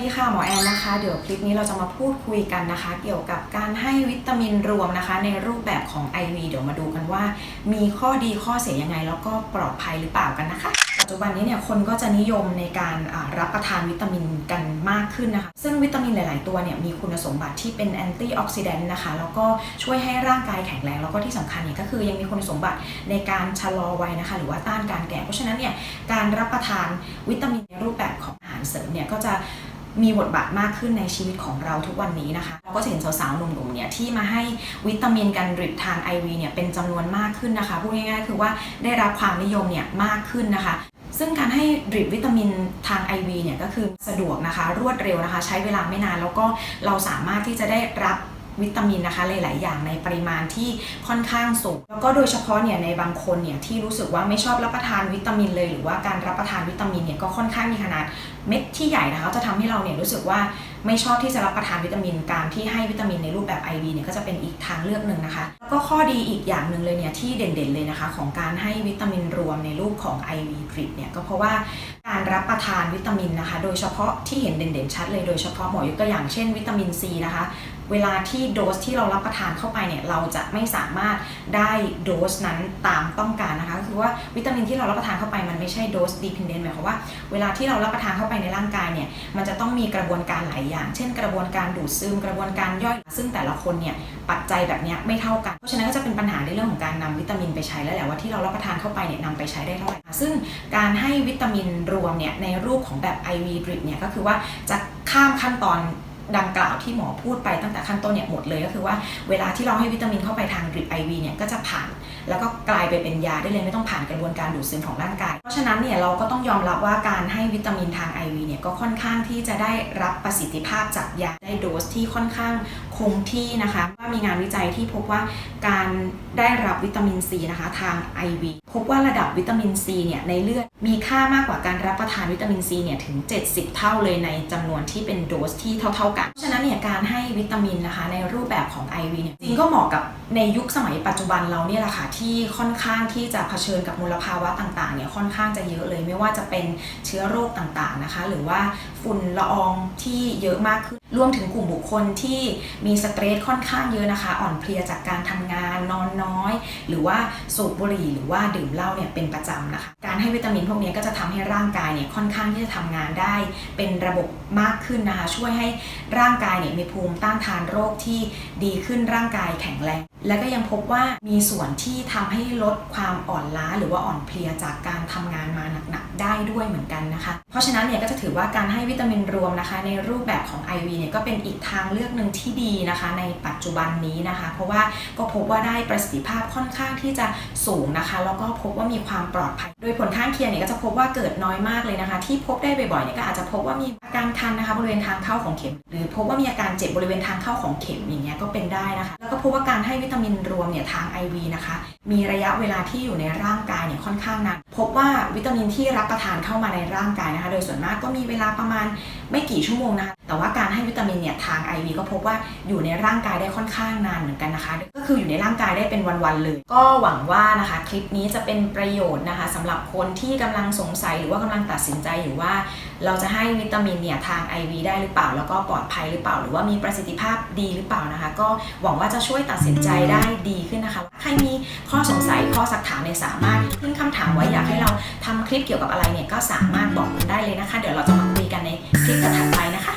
สวัสดีค่ะหมอแอนนะคะเดี๋ยวคลิปนี้เราจะมาพูดคุยกันนะคะ เกี่ยวกับการให้วิตามินรวมนะคะ ในรูปแบบของ IV เดี๋ยวมาดูกันว่า มีข้อดีข้อเสียยังไง แล้วก็ปลอดภัยหรือเปล่ากันนะคะปัจจุบันนี้เนี่ยคนก็จะนิยมในการรับประทานวิตามินกันมากขึ้นนะคะ ซึ่งวิตามินหลาย ๆ ตัวเนี่ยมีคุณสมบัติที่เป็นแอนตี้ออกซิแดนต์นะคะ แล้วก็ช่วยให้ร่างกายแข็งแรง แล้วก็ที่สำคัญเนี่ยก็คือยังมีคุณสมบัติในการชะลอวัยนะคะ หรือว่าต้านการแก่ เพราะฉะนั้นเนี่ยการรับประทานวิตามินในรูปแบบของอาหารเสริมเนี่ยก็จะ มีบทบาทมากขึ้นในชีวิตของเราทุกวันนี้นะคะเราก็จะเห็นสาวๆหนุ่มๆเนี่ยที่มาให้วิตามินกันดริปทาง IV เนี่ยเป็นจำนวนมากขึ้นนะคะพูดง่ายๆ คือว่าได้รับความนิยมเนี่ยมากขึ้นนะคะซึ่งการให้ดริปวิตามินทาง IV เนี่ยก็คือสะดวกนะคะ รวดเร็วนะคะ ใช้เวลาไม่นานแล้วก็เราสามารถที่จะได้รับ วิตามินนะคะหลาย ๆ อย่างในปริมาณที่ค่อนข้างสูง แล้วก็โดยเฉพาะเนี่ยในบางคนเนี่ยที่รู้สึกว่าไม่ชอบรับประทานวิตามินเลย หรือว่าการรับประทานวิตามินเนี่ยก็ค่อนข้างมีขนาดเม็ดที่ใหญ่นะคะจะทำให้เราเนี่ยรู้สึกว่า ไม่ชอบที่จะรับประทานวิตามิน การที่ให้วิตามินในรูปแบบ IV เนี่ยก็จะเป็นอีกทางเลือกหนึ่งนะคะ แล้วก็ข้อดีอีกอย่างหนึ่งเลยเนี่ยที่เด่นๆเลยนะคะ ของการให้วิตามินรวมในรูปของ IV drip เนี่ยก็เพราะว่าการรับประทานวิตามินนะคะ โดยเฉพาะที่เห็นเด่นๆชัดเลยโดยเฉพาะหมอยกตัวอย่างเช่นวิตามินซีนะคะเวลาที่โดสที่เรารับประทานเข้าไปเนี่ยเราจะไม่สามารถได้โดสนั้นตามต้องการนะคะก็คือว่าวิตามินที่เรารับประทานเข้าไปมันไม่ใช่โดส dependent หมายความว่าเวลาที่เรารับประทานเข้าไปในร่างกายเนี่ยมันจะต้องมีกระบวนการหลอย่าง เช่น กระบวนการดูดซึมกระบวนการย่อย ซึ่งแต่ละคนเนี่ยปัจจัยแบบนี้ไม่เท่ากัน เพราะฉะนั้นก็จะเป็นปัญหาในเรื่องของการนำวิตามินไปใช้แล้วแหละว่าที่เรารับประทานเข้าไปเนี่ยนำไปใช้ได้เท่าไหร่ซึ่งการให้วิตามินรวมเนี่ยในรูปของแบบ IV drip เนี่ยก็คือว่าจะข้ามขั้นตอน ดังกล่าวที่หมอพูดไปตั้งแต่ขั้นต้นเนี่ยหมดเลยก็คือว่าเวลาที่เราให้วิตามินเข้าไปทางดริป IV เนี่ยก็จะผ่าน แล้วก็กลายไปเป็นยาได้เลยไม่ต้องผ่านกระบวนการดูดซึมของร่างกาย เพราะฉะนั้นเนี่ยเราก็ต้องยอมรับว่าการให้วิตามินทาง IV เนี่ยก็ค่อนข้างที่จะได้รับประสิทธิภาพจากยาได้โดสที่ค่อนข้าง คงที่นะคะว่ามีงานวิจัยที่พบว่าการได้รับวิตามินซีนะคะทาง IV พบว่าระดับวิตามินซีเนี่ยในเลือดมีค่ามากกว่าการรับประทานวิตามินซีเนี่ยถึง 70 เท่าเลยในจำนวนที่เป็นโดสที่เท่า ๆกัน เพราะฉะนั้นเนี่ยการให้วิตามินนะคะในรูปแบบของ IV เนี่ยจริงก็เหมาะกับ ในยุคสมัยปัจจุบันเราเนี่ยแหละค่ะที่ค่อนข้างที่จะเผชิญกับมลภาวะต่างๆเนี่ยค่อนข้างจะเยอะเลย ไม่ว่าจะเป็นเชื้อโรคต่างๆนะคะ หรือว่าฝุ่นละอองที่เยอะมากขึ้นรวมถึงกลุ่มบุคคลที่มีสเตรสค่อนข้างเยอะนะคะ อ่อนเพลียจากการทำงานนอนน้อย หรือว่าสูบบุหรี่หรือว่าดื่มเหล้าเนี่ยเป็นประจำนะคะ การให้วิตามินพวกนี้ก็จะทำให้ร่างกายเนี่ยค่อนข้างที่จะทำงานได้ เป็นระบบมากขึ้นนะคะ ช่วยให้ร่างกายเนี่ยมีภูมิต้านทานโรคที่ดีขึ้นร่างกายแข็งแรงและก็ยังพบว่ามีส่วนที่ทำให้ลดความอ่อนล้าหรือว่าอ่อนเพลียจากการทำงานมาหนักๆได้ด้วยเหมือนกันนะคะ เพราะฉะนั้นเนี่ยก็จะถือว่าการให้วิตามินรวมนะคะ ในรูปแบบของ IV เนี่ยก็เป็นอีกทางเลือกหนึ่งที่ดีนะคะ ในปัจจุบันนี้นะคะ เพราะว่าก็พบว่าได้ประสิทธิภาพค่อนข้างที่จะสูงนะคะ แล้วก็พบว่ามีความปลอดภัย โดยผลข้างเคียงเนี่ยก็จะพบว่าเกิดน้อยมากเลยนะคะ ที่พบได้บ่อยๆเนี่ยก็อาจจะพบว่ามีอาการคันนะคะบริเวณทางเข้าของเข็ม หรือพบว่ามีอาการเจ็บบริเวณทางเข้าของเข็มอย่างเงี้ยก็เป็นได้นะคะ แล้วก็พบว่าการให้วิตามินรวมเนี่ยทาง IV นะคะ มีระยะเวลาที่อยู่ในร่างกายเนี่ยค่อนข้างนานพบว่าวิตามินที่รับประทานเข้ามาในร่างกายนะคะ โดยส่วนมากก็มีเวลาประมาณไม่กี่ชั่วโมงนะคะ แต่ว่าการให้วิตามินเนี่ยทาง IV ก็พบว่าอยู่ในร่างกายได้ค่อนข้างนานเหมือนกันนะคะ ก็คืออยู่ในร่างกายได้เป็นวันๆเลย ก็หวังว่านะคะคลิปนี้จะเป็นประโยชน์นะคะสำหรับคนที่กำลังสงสัยหรือว่ากำลังตัดสินใจอยู่ว่า เราจะให้วิตามินเนี่ยทาง IV ได้หรือเปล่า แล้วก็ปลอดภัยหรือเปล่า หรือว่ามีประสิทธิภาพดีหรือเปล่านะคะ ก็หวังว่าจะช่วยตัดสินใจได้ดีขึ้นนะคะใครมีข้อสงสัยข้อสักถามเนี่ยสามารถขึ้นคำถามไว้อยากให้เราทำคลิปเกี่ยวกับอะไรเนี่ยก็สามารถบอกกันได้เลยนะคะ เดี๋ยวเราจะมาคุยกันในคลิปถัดไปนะคะ